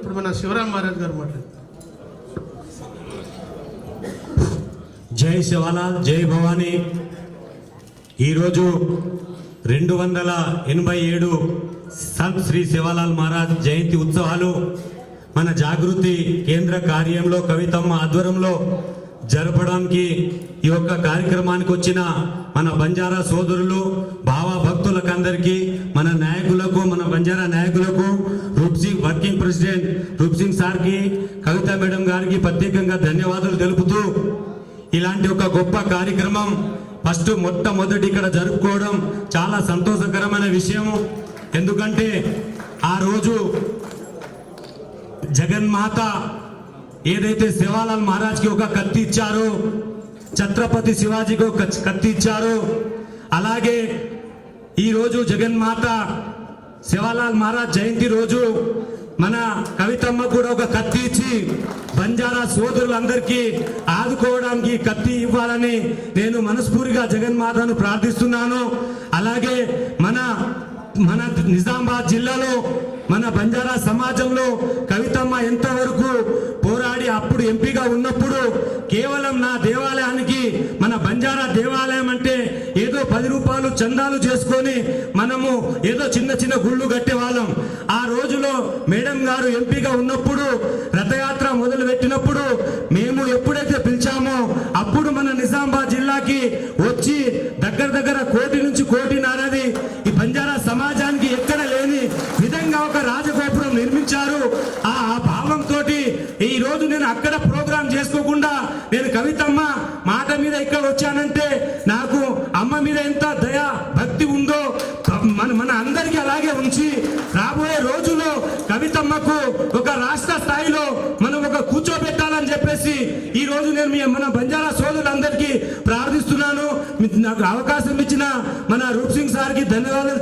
ఇప్పుడు మన శివరాం మహారాజ్ గారు మాట్లాడతారు. జై శివలాల్ జై భవానీ. ఈరోజు రెండు వందల ఎనభై ఏడు సంత్ శ్రీ శివలాల్ మహారాజ్ జయంతి ఉత్సవాలు మన జాగృతి కేంద్ర కార్యంలో కవితమ్మ ఆధ్వర్యంలో జరపడానికి ఈ యొక్క కార్యక్రమానికి వచ్చిన మన బంజారా సోదరులు భావా భక్తులకందరికీ మన నాయకులకు మన బంజారా నాయకులకు వర్కింగ్ ప్రెసిడెంట్ రూప్ సింగ్ సార్కి కవిత మేడం గారికి ప్రత్యేకంగా ధన్యవాదాలు తెలుపుతూ ఇలాంటి ఒక గొప్ప కార్యక్రమం ఫస్ట్ మొట్టమొదటి ఇక్కడ జరుపుకోవడం చాలా సంతోషకరమైన విషయము. ఎందుకంటే ఆ రోజు జగన్మాత ఏదైతే శివాలాల్ మహారాజ్కి ఒక కత్తి ఇచ్చారో ఛత్రపతి శివాజీకి ఒక కత్తి ఇచ్చారో అలాగే ఈరోజు జగన్మాత శివాలాల్ మహారాజ్ జయంతి రోజు మన కవితమ్మ కూడా ఒక కత్తి ఇచ్చి బంజారా సోదరులందరికీ ఆదుకోవడానికి కత్తి ఇవ్వాలని నేను మనస్ఫూర్తిగా జగన్మాతను ప్రార్థిస్తున్నాను. అలాగే మన మన నిజామాబాద్ జిల్లాలో మన బంజారా సమాజంలో కవితమ్మ ఎంతవరకు పోరాడి అప్పుడు ఎంపీగా ఉన్నప్పుడు కేవలం నా దేవాలయానికి మన బంజారా దేవాలయం అంటే ఏదో పది రూపాయలు చందాలు చేసుకొని మనము ఏదో చిన్న చిన్న గుళ్ళు కట్టేవాళ్ళం. ఆ మేడం గారు ఎంపీగా ఉన్నప్పుడు రథయాత్ర మొదలు పెట్టినప్పుడు మేము ఎప్పుడైతే పిలిచామో అప్పుడు మన నిజామాబాద్ జిల్లాకి వచ్చి దగ్గర దగ్గర కోటి నుంచి కోటిన్నరది ఈ బంజారా సమాజానికి ఎక్కడ లేని విధంగా ఒక రాజగోపురం నిర్మించారు. ఆ ఆ భావంతో ఈ రోజు నేను అక్కడ ప్రోగ్రాం చేసుకోకుండా నేను కవితమ్మ మాట మీద ఇక్కడ వచ్చానంటే నాకు అమ్మ మీద ఎంత దయ భక్తి ఉందో మన మన అందరికీ అలాగే ఉంచి కవితమ్మకు ఒక రాష్ట్ర స్థాయిలో మనం ఒక కూర్చోబెట్టాలని చెప్పేసి ఈ రోజు నేను మీ మన బంజారా సోదరులందరికీ ప్రార్థిస్తున్నాను. నాకు అవకాశం ఇచ్చిన మన రూప్ సింగ్ సార్కి ధన్యవాదాలు